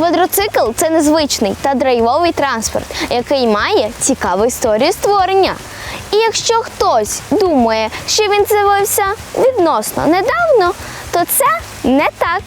Квадроцикл це незвичний та драйвовий транспорт, який має цікаву історію створення. І якщо хтось думає, що він з'явився відносно недавно, то це не так.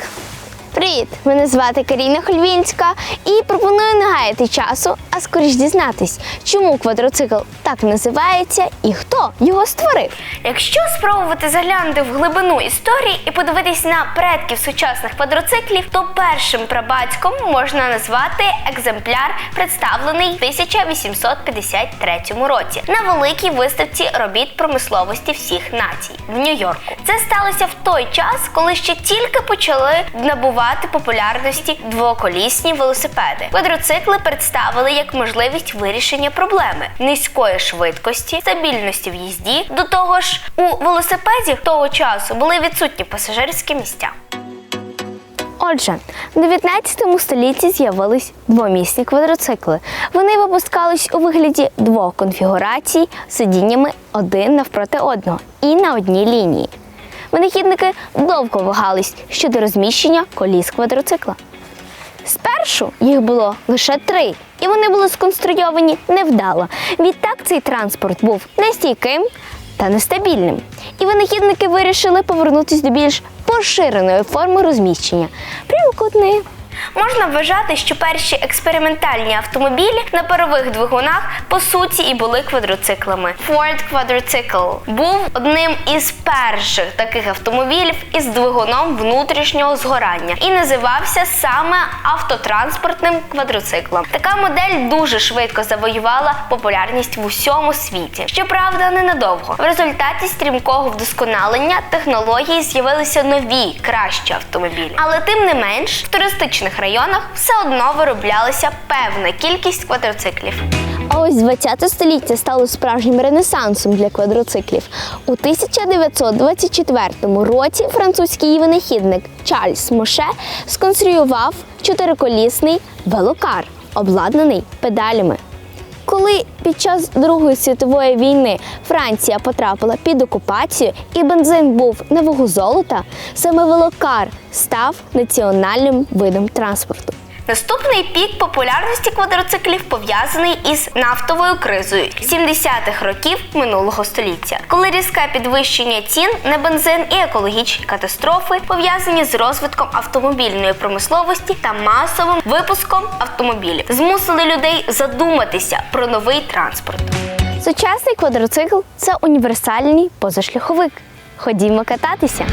Привіт! Мене звати Каріна Хольвінська і пропоную не гаяти часу, а скоріш дізнатись, чому квадроцикл так називається і хто його створив. Якщо спробувати заглянути в глибину історії і подивитись на предків сучасних квадроциклів, то першим прабатьком можна назвати екземпляр, представлений в 1853 році на великій виставці робіт промисловості всіх націй в Нью-Йорку. Це сталося в той час, коли ще тільки почали набувати популярності двоколісні велосипеди. Квадроцикли представили як можливість вирішення проблеми низької швидкості, стабільності в їзді. До того ж, у велосипедів того часу були відсутні пасажирські місця. Отже, в 19 столітті з'явились двомісні квадроцикли. Вони випускались у вигляді двох конфігурацій сидіннями один навпроти одного і на одній лінії. Винахідники довго вагались щодо розміщення коліс квадроцикла. Спершу їх було лише три, і вони були сконструйовані невдало. Відтак цей транспорт був нестійким та нестабільним. І винахідники вирішили повернутися до більш поширеної форми розміщення прямокутної. Можна вважати, що перші експериментальні автомобілі на парових двигунах по суті і були квадроциклами. Ford Quadrocycle був одним із перших таких автомобілів із двигуном внутрішнього згорання і називався саме автотранспортним квадроциклом. Така модель дуже швидко завоювала популярність в усьому світі. Щоправда, ненадовго. В результаті стрімкого вдосконалення технології з'явилися нові, кращі автомобілі. Але тим не менш, в туристичних районах все одно вироблялася певна кількість квадроциклів. А ось 20 століття стало справжнім ренесансом для квадроциклів. У 1924 році французький винахідник Чарльз Моше сконструював чотириколісний велокар, обладнаний педалями. Коли під час Другої світової війни Франція потрапила під окупацію і бензин був на вагу золота, саме велокар став національним видом транспорту. Наступний пік популярності квадроциклів пов'язаний із нафтовою кризою 70-х років минулого століття, коли різке підвищення цін на бензин і екологічні катастрофи пов'язані з розвитком автомобільної промисловості та масовим випуском автомобілів, змусили людей задуматися про новий транспорт. Сучасний квадроцикл це універсальний позашляховик. Ходімо кататися.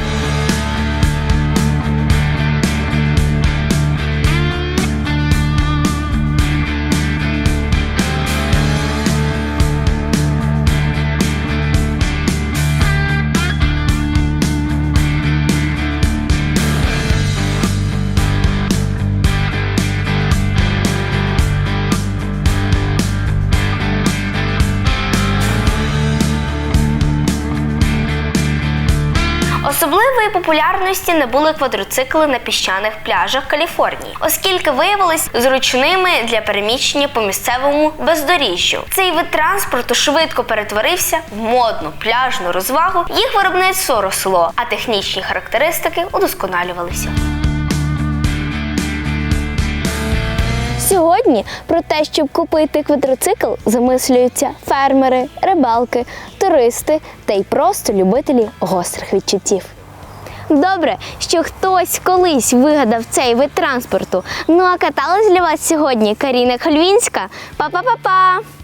Особливої популярності набули квадроцикли на піщаних пляжах Каліфорнії, оскільки виявились зручними для переміщення по місцевому бездоріжжю. Цей вид транспорту швидко перетворився в модну пляжну розвагу. Їх виробництво росло, а технічні характеристики удосконалювалися. Сьогодні про те, щоб купити квадроцикл, замислюються фермери, рибалки, туристи та й просто любителі гострих відчуттів. Добре, що хтось колись вигадав цей вид транспорту. Ну а каталась для вас сьогодні Каріна Хальвінська. Па-па-па-па!